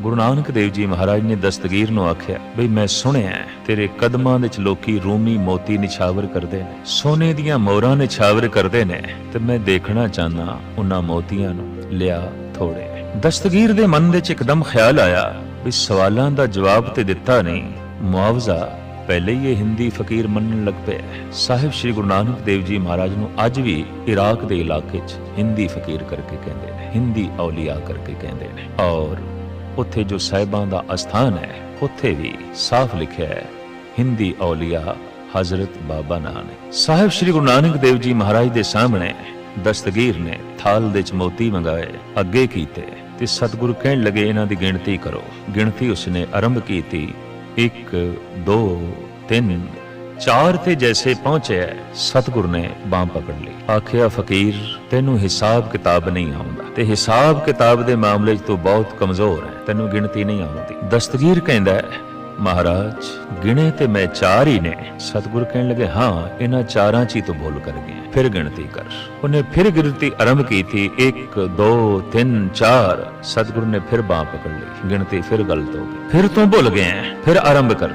ਗੁਰੂ ਨਾਨਕ ਦੇਵ ਜੀ ਮਹਾਰਾਜ ਨੇ ਦਸਤਗੀਰ ਨੂੰ ਆਖਿਆ, ਬਈ ਮੈਂ ਸੁਣਿਆ ਤੇਰੇ ਕਦਮਾਂ ਵਿੱਚ ਲੋਕੀ ਰੂਮੀ ਮੋਤੀ ਨਿਛਾਵਰ ਕਰਦੇ ਨੇ, ਸੋਨੇ ਦੀਆਂ ਮੋਹਰਾਂ ਨਿਛਾਵਰ ਕਰਦੇ ਨੇ, ਤੇ ਮੈਂ ਦੇਖਣਾ ਚਾਹਨਾ ਉਹਨਾਂ ਮੋਤੀਆਂ ਨੂੰ ਲਿਆ ਥੋੜੇ। ਦਸਤਗੀਰ ਦੇ ਮਨ ਵਿੱਚ ਇੱਕਦਮ ਖਿਆਲ ਆਇਆ ਵੀ ਸਵਾਲਾਂ ਦਾ ਜਵਾਬ ਤੇ ਦਿੱਤਾ ਨਹੀਂ, ਮੁਆਵਜ਼ਾ ਪਹਿਲੇ ਹੀ ਇਹ ਹਿੰਦੀ ਫਕੀਰ ਮੰਨਣ ਲੱਗ ਪਿਆ ਸਾਹਿਬ ਸ੍ਰੀ ਗੁਰੂ ਨਾਨਕ ਦੇਵ ਜੀ ਮਹਾਰਾਜ ਨੂੰ ਅੱਜ ਵੀ ਇਰਾਕ ਦੇ ਇਲਾਕੇ 'ਚ ਹਿੰਦੀ ਫਕੀਰ ਕਰਕੇ ਕਹਿੰਦੇ ਨੇ, ਹਿੰਦੀ ਔਲੀਆ ਕਰਕੇ ਕਹਿੰਦੇ ਨੇ, ਔਰ ਉੱਥੇ ਜੋ ਸਾਹਿਬਾਂ ਦਾ ਅਸਥਾਨ ਹੈ, ਉੱਥੇ ਵੀ ਸਾਫ਼ ਲਿਖਿਆ ਹੈ, ਹਿੰਦੀ ਔਲੀਆ ਹਜ਼ਰਤ ਬਾਬਾ ਨਾਨਕ। ਸਾਹਿਬ ਸ੍ਰੀ ਗੁਰੂ ਨਾਨਕ ਦੇਵ ਜੀ ਮਹਾਰਾਜ ਦੇ ਸਾਹਮਣੇ ਦਸਤਗੀਰ ਨੇ ਥਾਲ ਦੇ ਚਮੋਤੀ ਮੋਤੀ ਮੰਗਾਏ, ਅੱਗੇ ਕੀਤੇ ਤੇ ਸਤਿਗੁਰੂ ਕਹਿਣ ਲੱਗੇ, ਇਹਨਾਂ ਦੀ ਗਿਣਤੀ ਕਰੋ। ਗਿਣਤੀ ਉਸਨੇ ਆਰੰਭ ਕੀਤੀ 1 2 3 ਚਾਰ ਤੇ ਜੈਸੇ ਪਹੁੰਚਿਆ ਸਤਿਗੁਰ ਨੇ ਬਾਹ ਪਕੜ ਲਈ। ਆਖਿਆ, ਫਕੀਰ, ਤੈਨੂੰ ਹਿਸਾਬ ਕਿਤਾਬ ਨਹੀਂ ਆਉਂਦਾ। ਤੇ ਹਿਸਾਬ ਕਿਤਾਬ ਦੇ ਮਾਮਲੇ 'ਚ ਤੂੰ ਬਹੁਤ ਕਮਜ਼ੋਰ ਹੈ, ਤੈਨੂੰ ਗਿਣਤੀ ਨਹੀਂ ਆਉਂਦੀ। ਦਸਤਗੀਰ ਕਹਿੰਦਾ ਮਹਾਰਾਜ, ਗਿਣੇ ਤੇ ਮੈਂ ਚਾਰ ਹੀ ਨੇ। ਸਤਿਗੁਰ ਕਹਿਣ ਲੱਗੇ, ਹਾਂ, ਇਹਨਾਂ ਚਾਰਾਂ 'ਚ ਹੀ ਤੂੰ ਭੁੱਲ ਕਰ ਗਿਆ। ਫਿਰ ਗਿਣਤੀ ਕਰ। ਉਹਨੇ ਫਿਰ ਗਿਣਤੀ ਆਰੰਭ ਕੀਤੀ 1 2 3 4 ਸਤਿਗੁਰ ਨੇ ਫਿਰ ਬਾਹ ਪਕੜ ਲਈ। ਗਿਣਤੀ ਫਿਰ ਗਲਤ ਹੋ ਗਈ। ਫਿਰ ਤੂੰ ਭੁੱਲ ਗਿਆ, ਫਿਰ ਆਰੰਭ ਕਰ।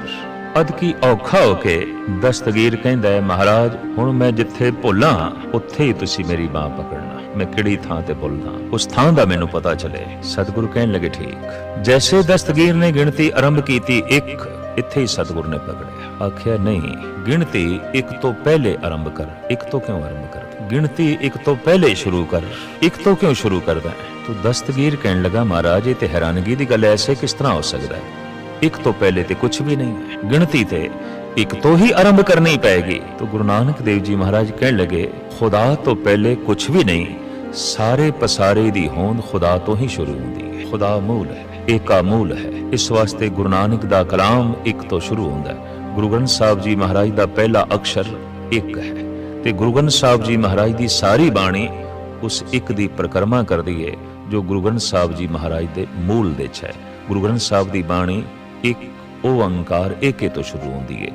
ਅਦ ਔਖਾ ਹੋ ਕੇ ਦਸਤਗੀਰ ਕਹਿੰਦਾ ਹੈ, ਮਹਾਰਾਜ, ਹੁਣ ਮੈਂ ਜਿੱਥੇ ਭੁੱਲਾਂ, ਉੱਥੇ ਹੀ ਤੁਸੀਂ ਮੇਰੀ ਬਾਹ ਪਕੜਨਾ। ਮੈਂ ਕਿਹੜੀ ਥਾਂ ਤੇ ਭੁੱਲਦਾ? ਉਸ ਥਾਂ ਦਾ ਮੈਨੂੰ ਪਤਾ ਚਲੇ। ਸਤਿਗੁਰੂ ਕਹਿਣ ਲੱਗੇ, ਠੀਕ। ਜੈਸੇ ਦਸਤਗੀਰ ਨੇ ਗਿਣਤੀ ਆਰੰਭ ਕੀਤੀ, ਇੱਕ ਇੱਥੇ ਹੀ ਸਤਿਗੁਰ ਨੇ ਪਕੜਿਆ। ਆਖਿਆ, ਨਹੀਂ, ਗਿਣਤੀ ਇੱਕ ਤੋਂ ਪਹਿਲੇ ਆਰੰਭ ਕਰ। ਇੱਕ ਤੋਂ ਕਿਉਂ ਆਰੰਭ ਕਰਦਾ ਗਿਣਤੀ ਇੱਕ ਤੋਂ ਪਹਿਲੇ ਸ਼ੁਰੂ ਕਰ। ਇੱਕ ਤੋਂ ਕਿਉਂ ਸ਼ੁਰੂ ਕਰਦਾ ਤੂੰ ਦਸਤਗੀਰ ਕਹਿਣ ਲੱਗਾ, ਮਹਾਰਾਜ, ਇਹ ਤੇ ਹੈਰਾਨਗੀ ਦੀ ਗੱਲ ਐਸੇ ਕਿਸ ਤਰ੍ਹਾਂ ਹੋ ਸਕਦਾ ਹੈ? ਇੱਕ ਤੋਂ ਪਹਿਲੇ ਤੇ ਕੁਝ ਵੀ ਨਹੀਂ। ਹੈ ਗਿਣਤੀ ਤੇ ਇੱਕ ਤੋਂ ਹੀ ਆਰੰਭ ਕਰਨੀ ਪਏਗੀ ਤਾਂ ਗੁਰੂ ਨਾਨਕ ਦੇਵ ਜੀ ਮਹਾਰਾਜ ਕਹਿਣ ਲੱਗੇ, ਖੁਦਾ ਤੋਂ ਪਹਿਲੇ ਕੁਝ ਵੀ ਨਹੀਂ, ਸਾਰੇ ਪਸਾਰੇ ਦੀ ਹੋਂਦ ਖੁਦਾ ਤੋਂ ਹੀ ਸ਼ੁਰੂ ਹੁੰਦੀ। ਹੈ ਖੁਦਾ ਮੂਲ ਹੈ, ਏਕਾ ਮੂਲ ਹੈ। ਇਸ ਵਾਸਤੇ ਗੁਰੂ ਨਾਨਕ ਦਾ ਕਲਾਮ ਇੱਕ ਤੋਂ ਸ਼ੁਰੂ ਹੁੰਦਾ ਹੈ। ਗੁਰੂ ਗ੍ਰੰਥ ਸਾਹਿਬ ਜੀ ਮਹਾਰਾਜ ਦਾ ਪਹਿਲਾ ਅਕਸ਼ਰ ਇੱਕ ਹੈ। ਤੇ ਗੁਰੂ ਗ੍ਰੰਥ ਸਾਹਿਬ ਜੀ ਮਹਾਰਾਜ ਦੀ ਸਾਰੀ ਬਾਣੀ ਉਸ ਇੱਕ ਦੀ ਪ੍ਰਕਰਮਾ ਕਰਦੀ ਹੈ ਜੋ ਗੁਰੂ ਗ੍ਰੰਥ ਸਾਹਿਬ ਜੀ ਮਹਾਰਾਜ ਦੇ ਮੂਲ ਦੇ ਚ ਹੈ। ਗੁਰੂ ਗ੍ਰੰਥ ਸਾਹਿਬ ਦੀ ਬਾਣੀ ਇੱਕ ਓੰਕਾਰ ਏਕੇ ਤੋਂ ਸ਼ੁਰੂ ਹੁੰਦੀ ਹੈ